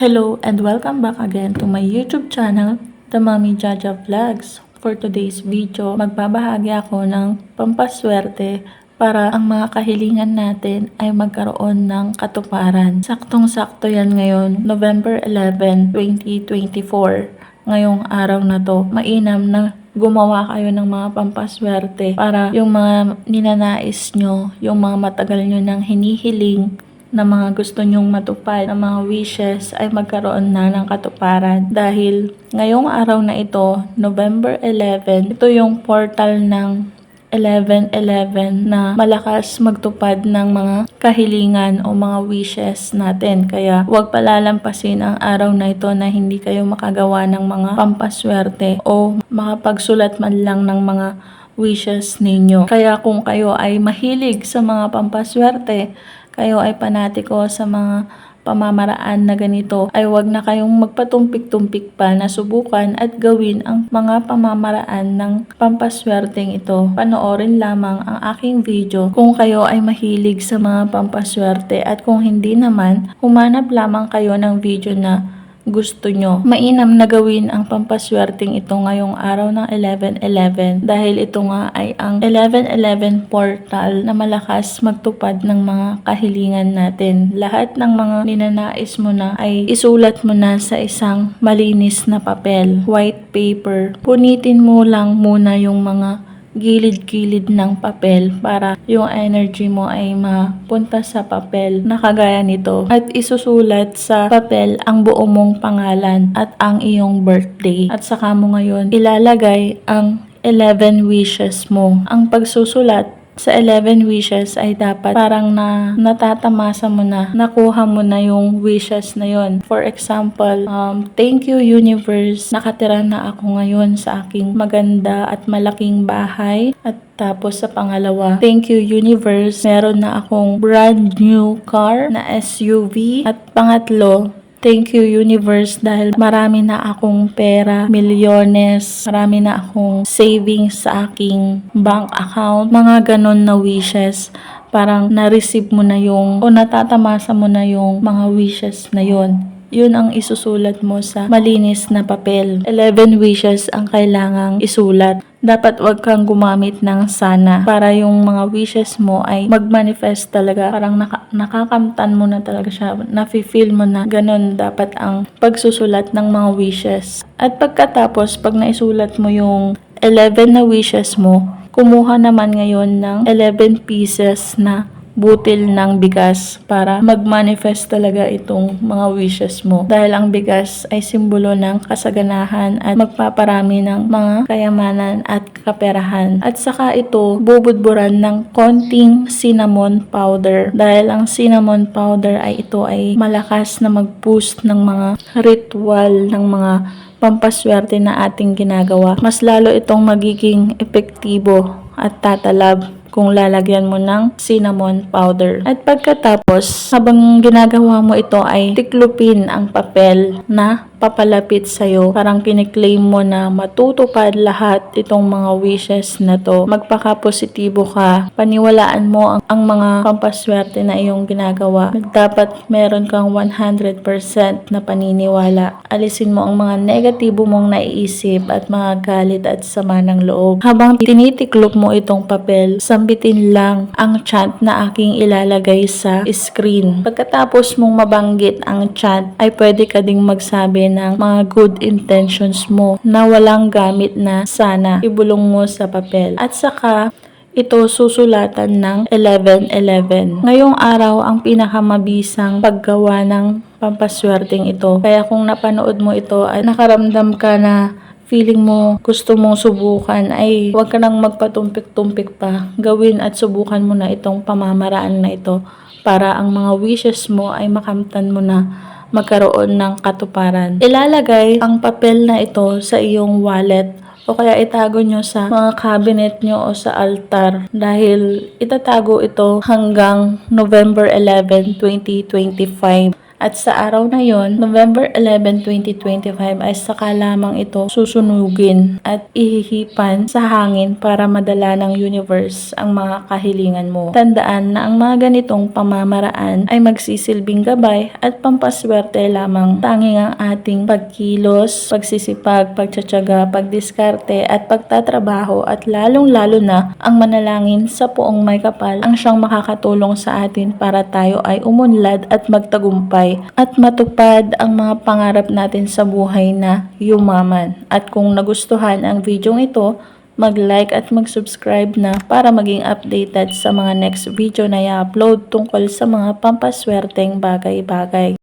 Hello and welcome back again to my YouTube channel, The Mommy Jaja Vlogs. For today's video, magbabahagi ako ng pampaswerte para ang mga kahilingan natin ay magkaroon ng katuparan. Saktong-sakto yan ngayon, November 11, 2024. Ngayong araw na to, mainam na gumawa kayo ng mga pampaswerte para yung mga ninanais nyo, yung mga matagal nyo nang hinihiling, na mga gusto nyong matupad, na mga wishes ay magkaroon na ng katuparan. Dahil ngayong araw na ito, November 11, ito yung portal ng 11-11 na malakas magtupad ng mga kahilingan o mga wishes natin. Kaya huwag palalampasin ang araw na ito na hindi kayo makagawa ng mga pampaswerte o makapagsulat man lang ng mga wishes ninyo. Kaya kung kayo ay mahilig sa mga pampaswerte, kayo ay panatiko sa mga pamamaraan na ganito, ay wag na kayong magpatumpik-tumpik pa na subukan at gawin ang mga pamamaraan ng pampaswerteng ito. Panoorin lamang ang aking video kung kayo ay mahilig sa mga pampaswerte at kung hindi naman, humanap lamang kayo ng video na gusto nyo. Mainam na gawin ang pampaswerteng ito ngayong araw ng 11-11 dahil ito nga ay ang 11-11 portal na malakas magtupad ng mga kahilingan natin. Lahat ng mga ninanais mo na ay isulat mo na sa isang malinis na papel, white paper. Punitin mo lang muna yung mga gilid-gilid ng papel para yung energy mo ay mapunta sa papel na kagaya nito at isusulat sa papel ang buo mong pangalan at ang iyong birthday at saka mo ngayon ilalagay ang 11 wishes mo. Ang pagsusulat sa 11 wishes ay dapat parang na natatamasa mo na, nakuha mo na yung wishes na yon. For example, um, thank you universe, nakatira na ako ngayon sa aking maganda at malaking bahay. At tapos sa pangalawa, thank you universe, meron na akong brand new car na SUV. At pangatlo, Thank you universe dahil marami na akong pera, milyones, marami na akong savings sa aking bank account, mga ganon na wishes. Parang na-receive mo na yung o natatamasa mo na yung mga wishes na yon. Yun ang isusulat mo sa malinis na papel. 11 wishes ang kailangang isulat. Dapat wag kang gumamit ng sana para yung mga wishes mo ay mag-manifest talaga. Parang naka- nakakamtan mo na talaga siya. Nafe-feel mo na ganun dapat ang pagsusulat ng mga wishes. At pagkatapos, pag naisulat mo yung 11 na wishes mo, kumuha naman ngayon ng 11 pieces na butil ng bigas para mag-manifest talaga itong mga wishes mo. Dahil ang bigas ay simbolo ng kasaganahan at magpaparami ng mga kayamanan at kaperahan. At saka ito bubudburan ng konting cinnamon powder. Dahil ang cinnamon powder ay ito ay malakas na mag-boost ng mga ritual ng mga pampaswerte na ating ginagawa. Mas lalo itong magiging epektibo at tatalab kung lalagyan mo ng cinnamon powder. At pagkatapos, habang ginagawa mo ito ay tiklupin ang papel na papalapit sa'yo. Parang kiniklaim mo na matutupad lahat itong mga wishes na to. Magpaka-positibo ka. Paniwalaan mo ang, ang mga pampaswerte na iyong ginagawa. Dapat meron kang 100% na paniniwala. Alisin mo ang mga negatibo mong naiisip at mga galit at sama ng loob. Habang tinitiklop mo itong papel, sambitin lang ang chant na aking ilalagay sa screen. Pagkatapos mong mabanggit ang chant, ay pwede ka ding magsabi ng mga good intentions mo na walang gamit na sana ibulong mo sa papel. At saka, ito susulatan ng 11-11. Ngayong araw ang pinakamabisang paggawa ng pampaswerteng ito. Kaya kung napanood mo ito ay nakaramdam ka na feeling mo gusto mong subukan ay huwag ka nang magpatumpik-tumpik pa. Gawin at subukan mo na itong pamamaraan na ito para ang mga wishes mo ay makamtan mo na magkaroon ng katuparan. Ilalagay ang papel na ito sa iyong wallet o kaya itago nyo sa mga cabinet nyo o sa altar dahil itatago ito hanggang November 11, 2025. At sa araw na yon, November 11, 2025 ay saka lamang ito susunugin at ihihipan sa hangin para madala ng universe ang mga kahilingan mo. Tandaan na ang mga ganitong pamamaraan ay magsisilbing gabay at pampaswerte lamang. Tanging ang ating pagkilos, pagsisipag, pagtsatsaga, pagdiskarte at pagtatrabaho at lalong-lalo na ang manalangin sa puong may kapal ang siyang makakatulong sa atin para tayo ay umunlad at magtagumpay at matupad ang mga pangarap natin sa buhay na yumaman. At kung nagustuhan ang video ito, mag-like at mag-subscribe na para maging updated sa mga next video na i-upload tungkol sa mga pampaswerteng bagay-bagay.